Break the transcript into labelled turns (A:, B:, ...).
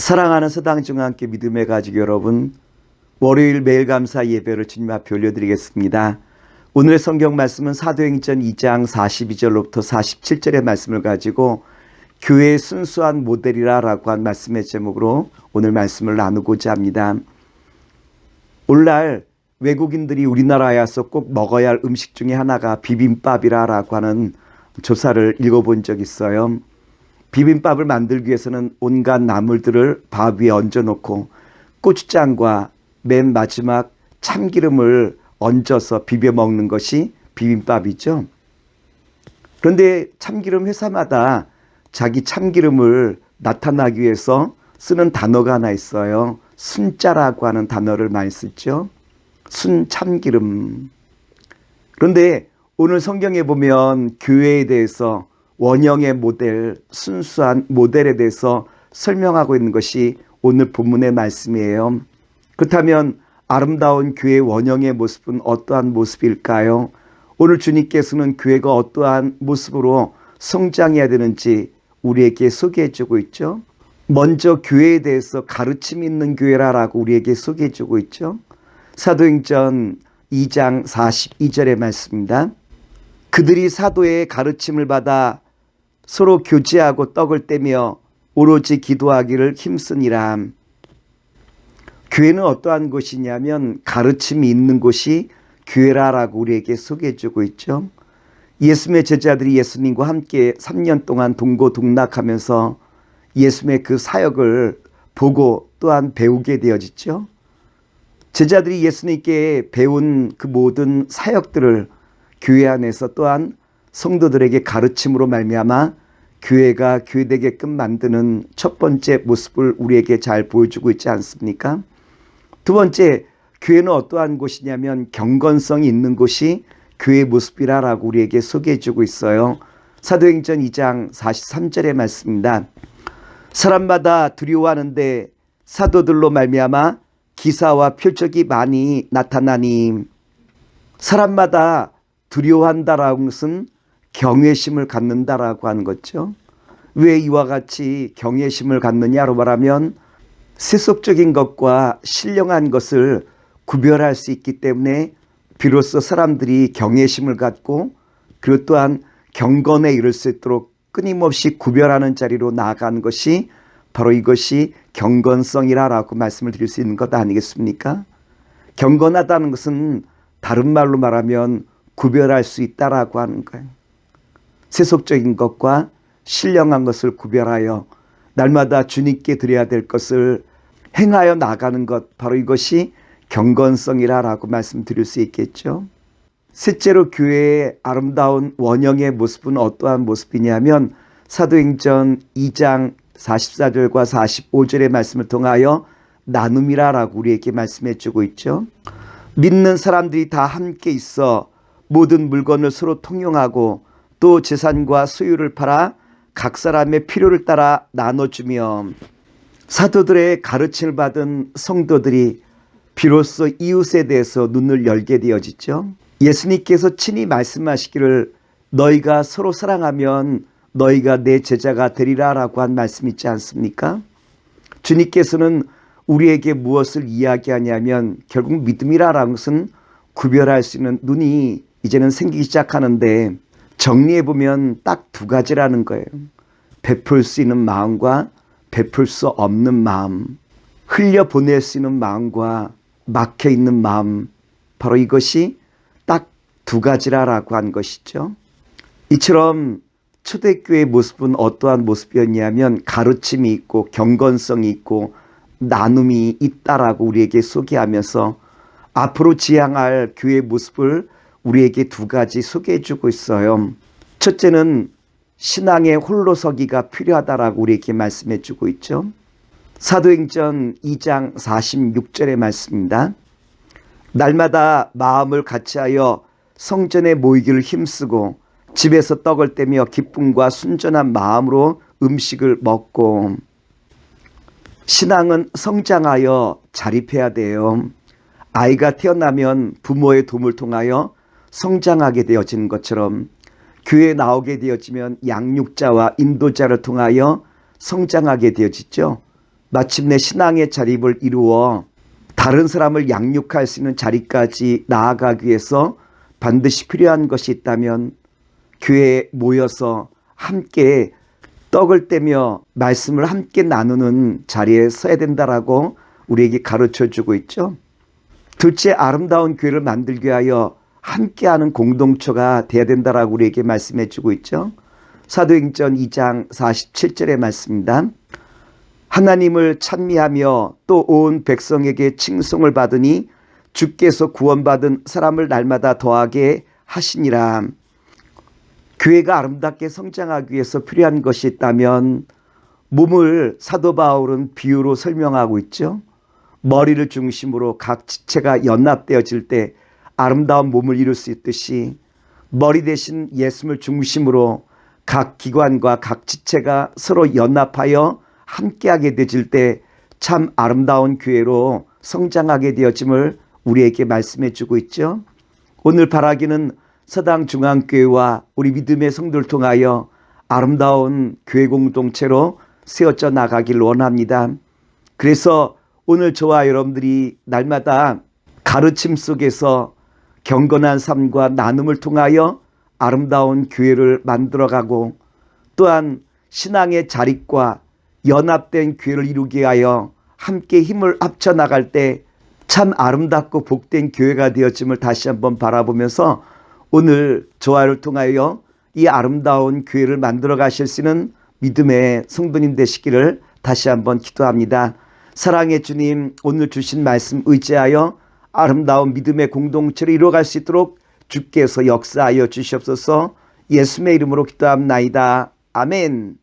A: 사랑하는 서당 중앙교 믿음의 가족 여러분, 월요일 매일 감사 예배를 주님 앞에 올려드리겠습니다. 오늘의 성경 말씀은 사도행전 2장 42절로부터 47절의 말씀을 가지고 교회의 순수한 모델이라라고 한 말씀의 제목으로 오늘 말씀을 나누고자 합니다. 오늘날 외국인들이 우리나라에 와서 꼭 먹어야 할 음식 중에 하나가 비빔밥이라라고 하는 조사를 읽어본 적 있어요. 비빔밥을 만들기 위해서는 온갖 나물들을 밥 위에 얹어놓고 고추장과 맨 마지막 참기름을 얹어서 비벼 먹는 것이 비빔밥이죠. 그런데 참기름 회사마다 자기 참기름을 나타나기 위해서 쓰는 단어가 하나 있어요. 순자라고 하는 단어를 많이 쓰죠. 순참기름. 그런데 오늘 성경에 보면 교회에 대해서 원형의 모델, 순수한 모델에 대해서 설명하고 있는 것이 오늘 본문의 말씀이에요. 그렇다면 아름다운 교회 원형의 모습은 어떠한 모습일까요? 오늘 주님께서는 교회가 어떠한 모습으로 성장해야 되는지 우리에게 소개해 주고 있죠. 먼저 교회에 대해서 가르침 있는 교회라라고 우리에게 소개해 주고 있죠. 사도행전 2장 42절의 말씀입니다. 그들이 사도의 가르침을 받아 서로 교제하고 떡을 떼며 오로지 기도하기를 힘쓰니라. 교회는 어떠한 곳이냐면 가르침이 있는 곳이 교회라라고 우리에게 소개해 주고 있죠. 예수님의 제자들이 예수님과 함께 3년 동안 동고동락하면서 예수님의 그 사역을 보고 또한 배우게 되어졌죠. 제자들이 예수님께 배운 그 모든 사역들을 교회 안에서 또한 성도들에게 가르침으로 말미암아 교회가 교회되게끔 만드는 첫 번째 모습을 우리에게 잘 보여주고 있지 않습니까? 두 번째, 교회는 어떠한 곳이냐면 경건성이 있는 곳이 교회 모습이라라고 우리에게 소개해 주고 있어요. 사도행전 2장 43절의 말씀입니다. 사람마다 두려워하는데 사도들로 말미암아 기사와 표적이 많이 나타나니 사람마다 두려워한다라는 것은 경외심을 갖는다라고 하는 거죠. 왜 이와 같이 경외심을 갖느냐로 말하면 세속적인 것과 신령한 것을 구별할 수 있기 때문에 비로소 사람들이 경외심을 갖고 그리고 또한 경건에 이를 수 있도록 끊임없이 구별하는 자리로 나아가는 것이 바로 이것이 경건성이라라고 말씀을 드릴 수 있는 것 아니겠습니까? 경건하다는 것은 다른 말로 말하면 구별할 수 있다라고 하는 거예요. 세속적인 것과 신령한 것을 구별하여 날마다 주님께 드려야 될 것을 행하여 나가는 것 바로 이것이 경건성이라라고 말씀드릴 수 있겠죠. 셋째로 교회의 아름다운 원형의 모습은 어떠한 모습이냐면 사도행전 2장 44절과 45절의 말씀을 통하여 나눔이라라고 우리에게 말씀해 주고 있죠. 믿는 사람들이 다 함께 있어 모든 물건을 서로 통용하고 또 재산과 소유를 팔아 각 사람의 필요를 따라 나눠주며 사도들의 가르침을 받은 성도들이 비로소 이웃에 대해서 눈을 열게 되어지죠. 예수님께서 친히 말씀하시기를 너희가 서로 사랑하면 너희가 내 제자가 되리라라고 한 말씀 있지 않습니까? 주님께서는 우리에게 무엇을 이야기하냐면 결국 믿음이라는 것은 구별할 수 있는 눈이 이제는 생기기 시작하는데 정리해 보면 딱 두 가지라는 거예요. 베풀 수 있는 마음과 베풀 수 없는 마음, 흘려 보낼 수 있는 마음과 막혀 있는 마음, 바로 이것이 딱 두 가지라라고 한 것이죠. 이처럼 초대교회의 모습은 어떠한 모습이었냐면 가르침이 있고 경건성이 있고 나눔이 있다라고 우리에게 소개하면서 앞으로 지향할 교회 모습을 우리에게 두 가지 소개해 주고 있어요. 첫째는 신앙의 홀로 서기가 필요하다라고 우리에게 말씀해 주고 있죠. 사도행전 2장 46절의 말씀입니다. 날마다 마음을 같이하여 성전에 모이기를 힘쓰고 집에서 떡을 떼며 기쁨과 순전한 마음으로 음식을 먹고 신앙은 성장하여 자립해야 돼요. 아이가 태어나면 부모의 도움을 통하여 성장하게 되어지는 것처럼 교회에 나오게 되어지면 양육자와 인도자를 통하여 성장하게 되어지죠. 마침내 신앙의 자립을 이루어 다른 사람을 양육할 수 있는 자리까지 나아가기 위해서 반드시 필요한 것이 있다면 교회에 모여서 함께 떡을 떼며 말씀을 함께 나누는 자리에 서야 된다라고 우리에게 가르쳐 주고 있죠. 둘째 아름다운 교회를 만들기 위하여 함께하는 공동체가 돼야 된다라고 우리에게 말씀해 주고 있죠. 사도행전 2장 47절의 말씀입니다. 하나님을 찬미하며 또 온 백성에게 칭송을 받으니 주께서 구원받은 사람을 날마다 더하게 하시니라. 교회가 아름답게 성장하기 위해서 필요한 것이 있다면 몸을 사도 바울은 비유로 설명하고 있죠. 머리를 중심으로 각 지체가 연합되어질 때 아름다운 몸을 이룰 수 있듯이 머리 대신 예수를 중심으로 각 기관과 각 지체가 서로 연합하여 함께하게 되질 때 참 아름다운 교회로 성장하게 되어짐을 우리에게 말씀해 주고 있죠. 오늘 바라기는 서당 중앙교회와 우리 믿음의 성도를 통하여 아름다운 교회 공동체로 세워져 나가길 원합니다. 그래서 오늘 저와 여러분들이 날마다 가르침 속에서 경건한 삶과 나눔을 통하여 아름다운 교회를 만들어가고 또한 신앙의 자립과 연합된 교회를 이루기 위하여 함께 힘을 합쳐 나갈 때 참 아름답고 복된 교회가 되었음을 다시 한번 바라보면서 오늘 조화를 통하여 이 아름다운 교회를 만들어 가실 수 있는 믿음의 성도님 되시기를 다시 한번 기도합니다. 사랑의 주님 오늘 주신 말씀 의지하여 아름다운 믿음의 공동체를 이루어갈 수 있도록 주께서 역사하여 주시옵소서 예수의 이름으로 기도합나이다. 아멘.